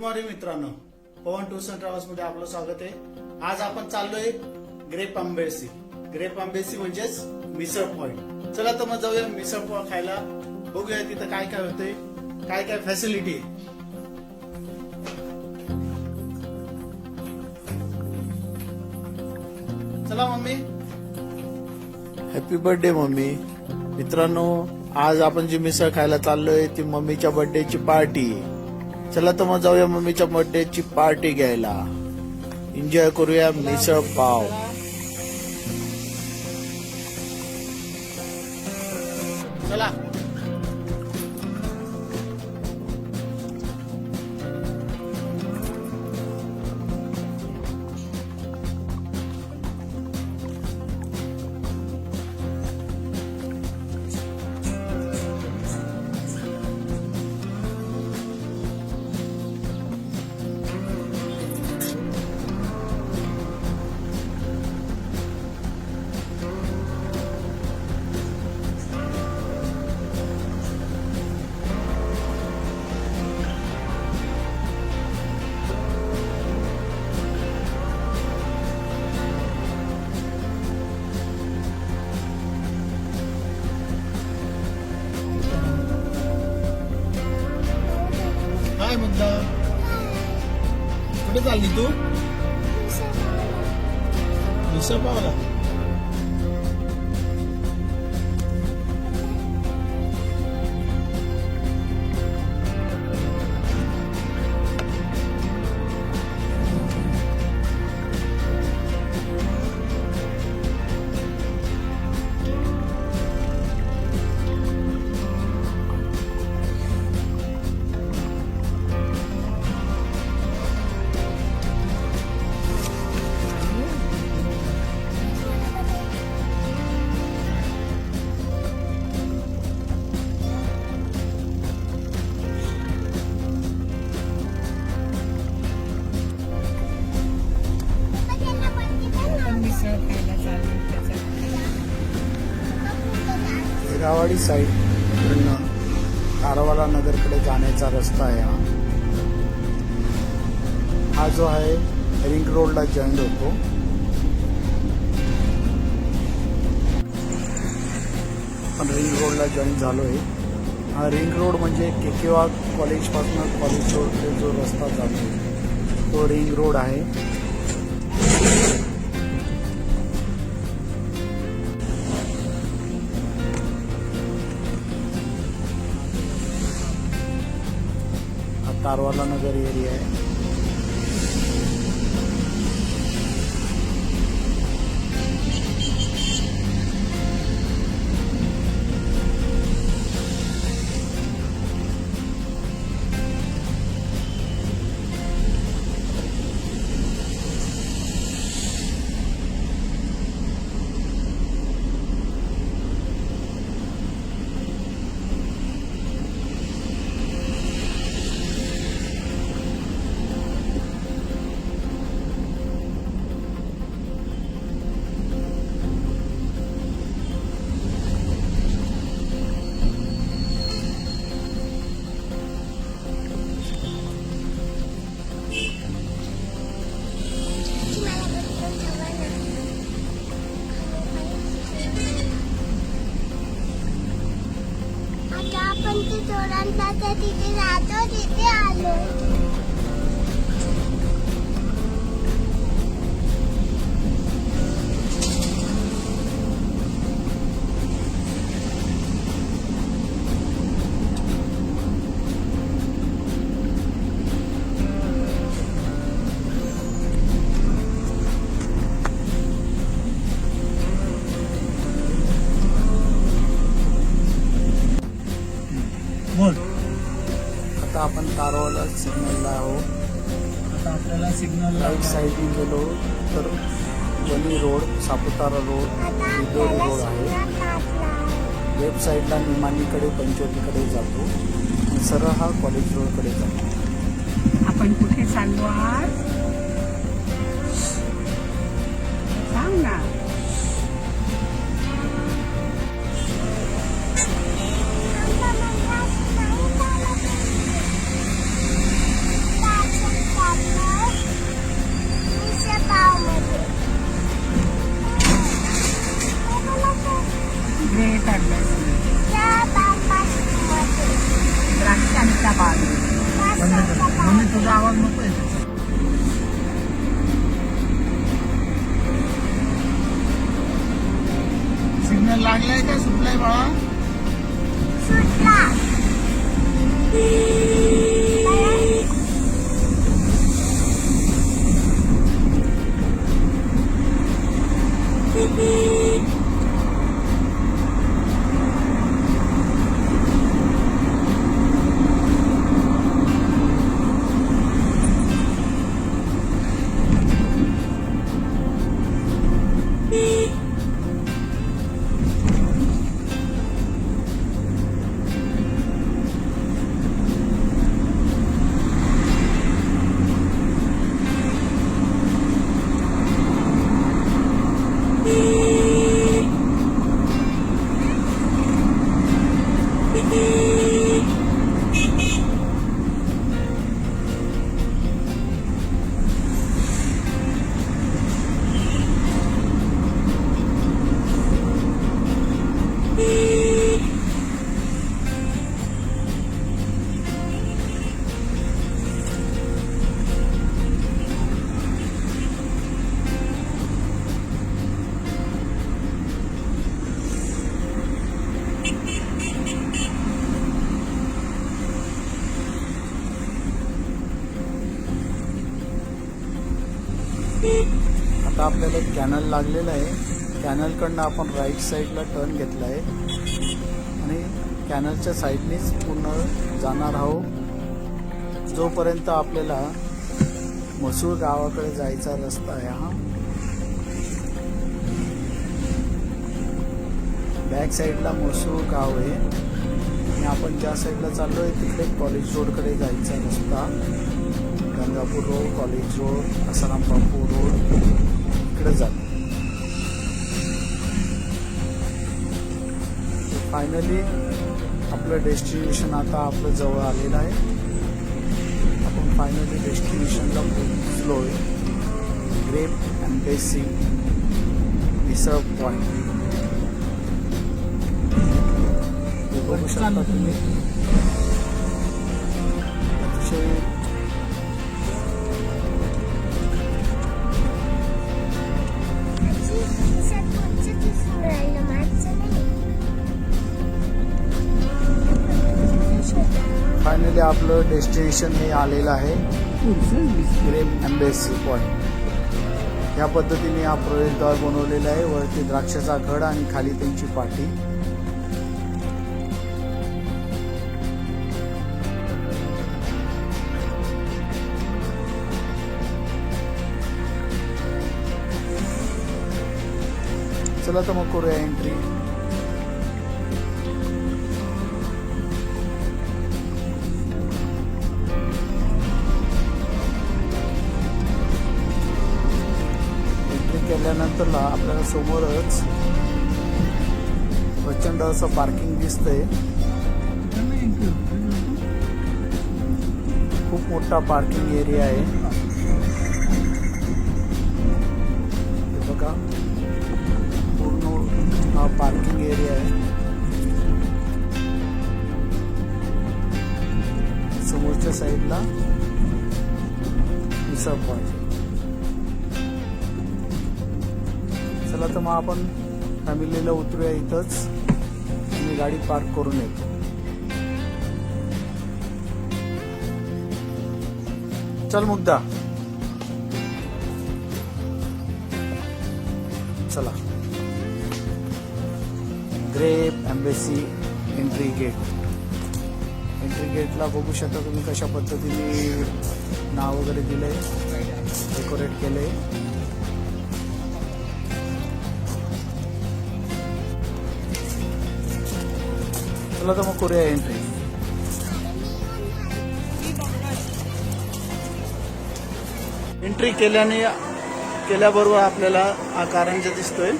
Morning मित्रांनो. पवन tours and ट्रॅव्हल्समध्ये आपलं स्वागत आहे. आज आपण चाललोय ग्रेप आंबेसी. ग्रेप आंबेसी म्हणजेच मिसळ पॉइंट चला तर मग जाऊया मिसळ पॉइंट खायला. बघूया तिथं काय काय होतंय काय काय फॅसिलिटी आहे. चला मम्मी. Happy birthday mummy. मित्रांनो आज आपण जी मिसळ खायला चाललोय ती मम्मीच्या बर्थडेची पार्टी आहे. चला तर मग जाऊया मम्मीच्या बर्थडेची पार्टी घ्यायला. एन्जॉय करूया मिसळ पाव. चला. कुठे चालली तू मिसळ साईड. कडनं कारवाला नगरकडे जाण्याचा रस्ता आहे हा. हा जो आहे रिंग रोडला जॉईंट होतो. आपण रिंग रोडला जॉईन झालो आहे हा रिंग रोड म्हणजे केकेवा कॉलेजपासून कॉलेज रोडकडे जो रस्ता जातो तो रिंग रोड आहे. कारवाला नगर एरिया आहे. आपण ते चोरांचा तिथे जातो तिथे आलो. सिग्नल राईट साईडने गेलो तर वली रोड सापुतारा रोड विदोरी रोड आहे. लेफ्ट साईडला निमानीकडे पंचवटीकडे जातो. सरळ हा कॉलेज रोडकडे जातो. आपण कुठे चाललो आहात? सांग ना. तुझा आवाज नको आहे. सिग्नल लागलाय का? सुटलाय बाळा. सुटला. कॅनल लागलेलं आहे. कॅनलकडनं आपण राईट साईडला टर्न घेतला आहे. आणि कॅनलच्या साईडनेच पूर्ण जाणार आहोत. जोपर्यंत आपल्याला मसूर गावाकडे जायचा रस्ता आहे हा. बॅक साईडला मसूर गाव आहे. आणि आपण ज्या साईडला चाललो आहे तिकडे कॉलेज रोडकडे जायचा रस्ता. Gangapur road college road Asaram Bapu road इकडे जातो. फायनली आपलं डेस्टिनेशन आता आपलं जवळ आलेलं आहे. आपण फायनली डेस्टिनेशनला पोहोचलो आहे grape and embassy reserve point बघू शकता तुम्ही. अतिशय सध्या आपलं डेस्टिनेशन हे आलेलं आहे. ग्रेप एम्बेसी पॉईंट या पद्धतीने हा प्रवेशद्वार बनवलेला आहे. वरती द्राक्षाचा घड आणि खाली त्यांची पाठी चला तर मग करूया एंट्री एंट्री आपल्याला समोरच प्रचंड असं पार्किंग दिसतंय. खूप मोठा पार्किंग एरिया आहे. हे बघा. पूर्ण हा पार्किंग एरिया आहे. समोरच्या साईडला मिसळ पॉईंट चला तर मग आपण फॅमिलीला उतरूया इथंच. मी गाडी पार्क करून येतो चल मुग्धा. चला. Grape embassy entry gate entry गेटला बघू शकता तुम्ही कशा पद्धतीने नाव वगैरे दिले डेकोरेट केले चला तर मग करूया एंट्री एंट्री केल्याने केल्याबरोबर आपल्याला हा कारंजा दिसतोय.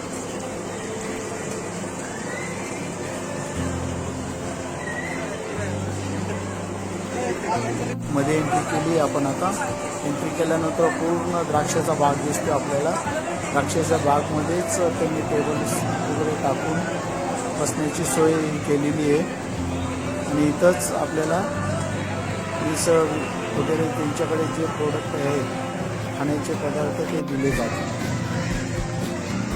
मध्ये एंट्री केली आपण आता. एंट्री केल्यानंतर पूर्ण द्राक्षाचा भाग दिसतो आपल्याला. द्राक्षाच्या बागमध्येच त्यांनी टेबल्स वगैरे टाकून बसण्याची सोय केलेली आहे. आणि इथंच आपल्याला मिसळ वगैरे त्यांच्याकडे जे प्रोडक्ट आहे खाण्याचे पदार्थ ते दिले जातात.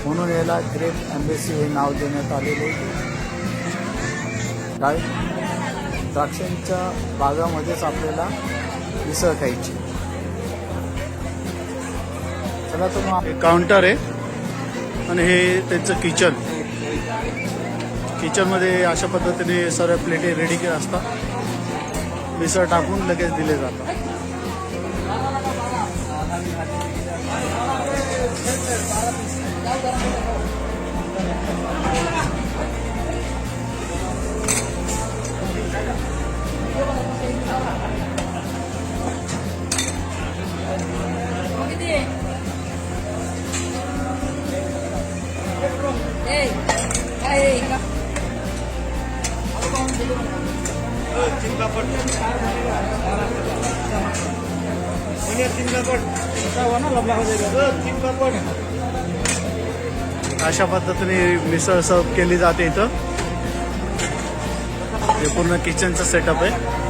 म्हणून याला ग्रेट अँबेसी हे नाव देण्यात आलेले काय? द्राक्षांच्या बागामध्येच आपल्याला मिसळ खायची. चला तर मग काउंटर आहे. आणि हे त्यांचं किचन किचनमध्ये अशा पद्धतीने सर्व प्लेटी रेडी केल्या असतात. मिसळ टाकून लगेच दिले जातात. अशा पद्धतीने मिसळ सर्व केली जाते इथं. हे पूर्ण किचनचं सेटअप आहे.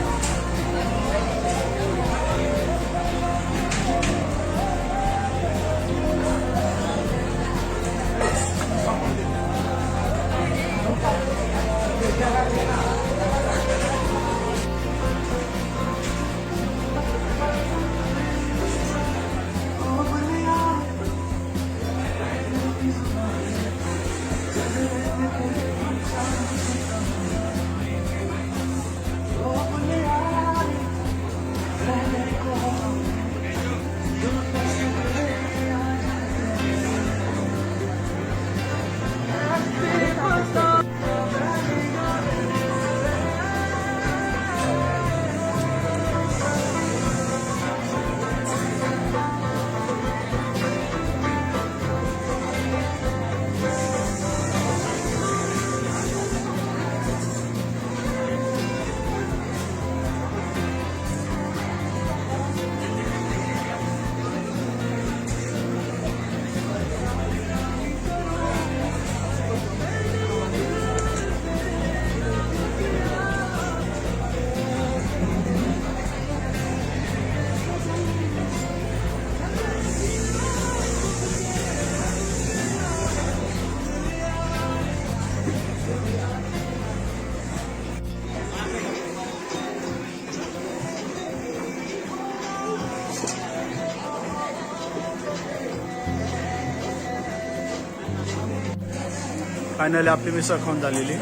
फायनली आपली मिसळ खाऊन झालेली.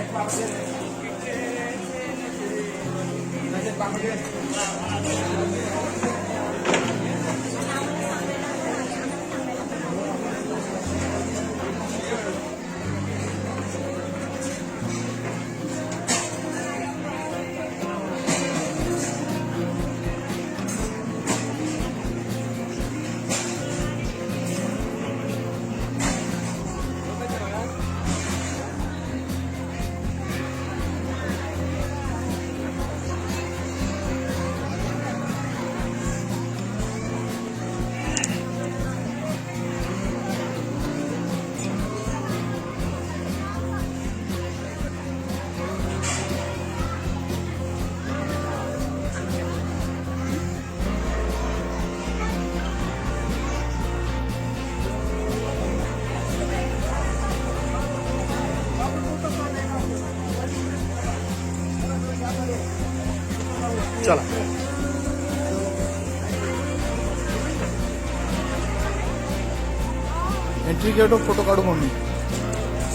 एंट्री गेटो फोटो काढू म्हणून.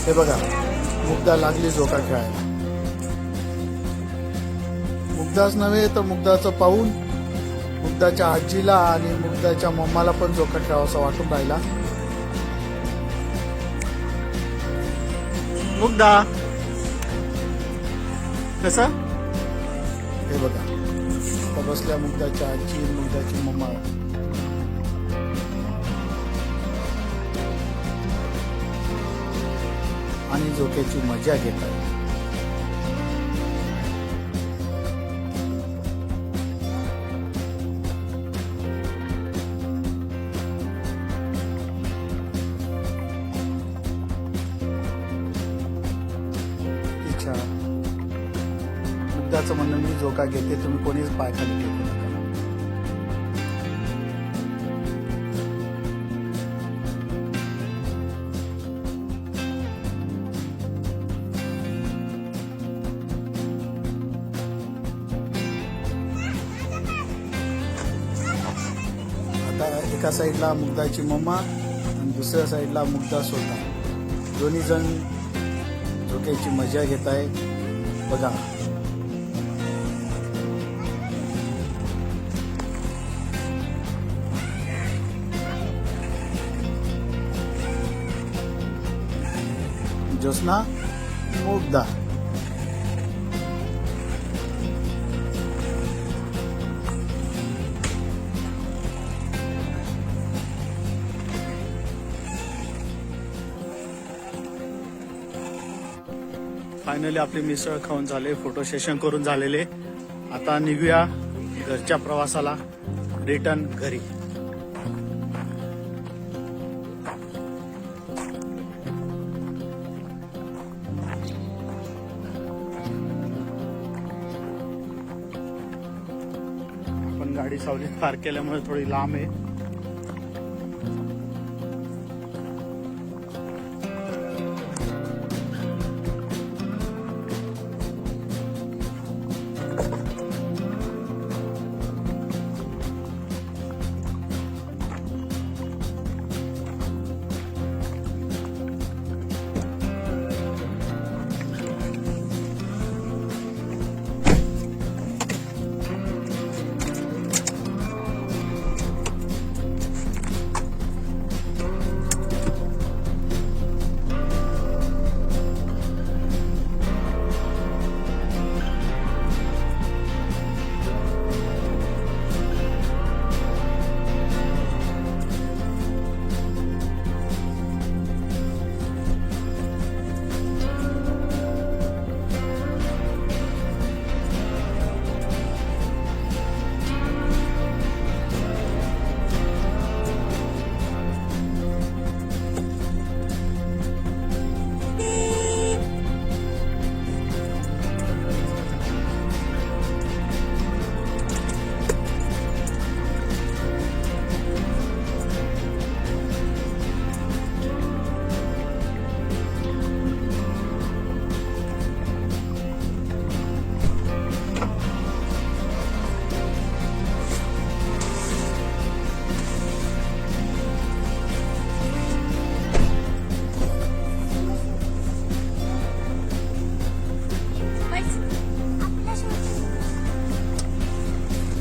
हे बघा मुग्धा लागली झोका खेळायला. मुग्धाच नव्हे तर मुग्धाचं पाहून मुग्धाच्या आजीला आणि मुग्धाच्या मम्माला पण झोका खेळावासा वाटून राहिला. मुग्धा. कसं? हे बघा बसल्या मुग्धाच्या आजी मुग्धाची मम्मा. आणि झोक्याची मजा घेतात. आहे इच्छा म्हणणं मी झोका घेते तुम्ही कोणीच पायखाली घेऊ नका. एका साईडला मुग्धाची मम्मा आणि दुसऱ्या साईडला मुग्धा स्वतः दोन्ही जण झोक्याची मजा घेत आहे. बघा. ज्योत्ना मुग्धा. फायनली आपले मिसळ खाऊन झाले फोटो सेशन करून झालेले. आता निघूया घरच्या प्रवासाला. रिटर्न घरी. आपण गाडी सावलीत पार्क केल्यामुळे थोडी लांब आहे.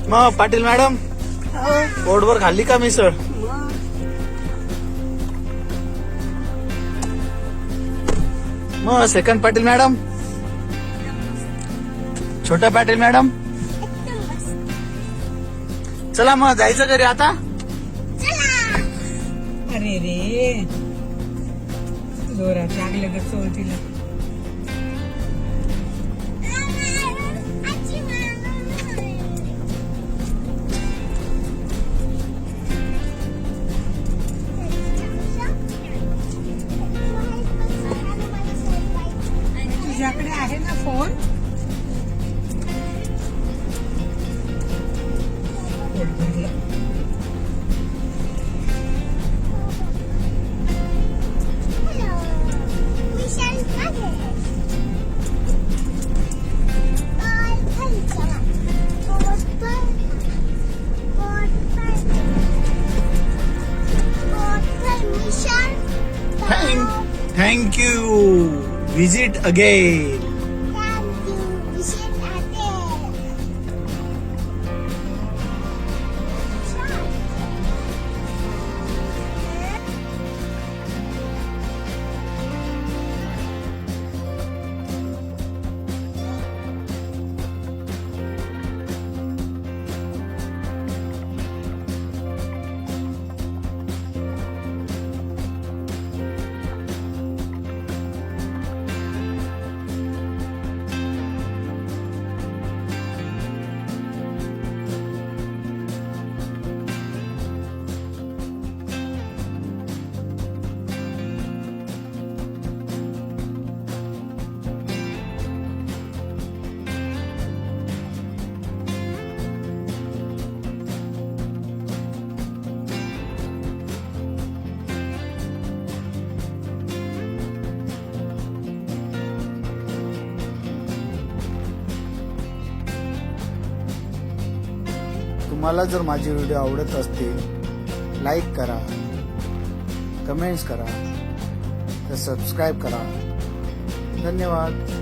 मग पाटील मॅडम पोटभर खाल्ली का मिसळ? मग सेकंड पाटील मॅडम छोट्या पाटील मॅडम. चला मग जायचं घरी आता? अरे रे जोरात लागलं ग चोर तिला. visit again. तुम्हाला जर माझे व्हिडिओ आवडत असतील लाईक करा कमेंट्स करा तर सबस्क्राईब करा. धन्यवाद.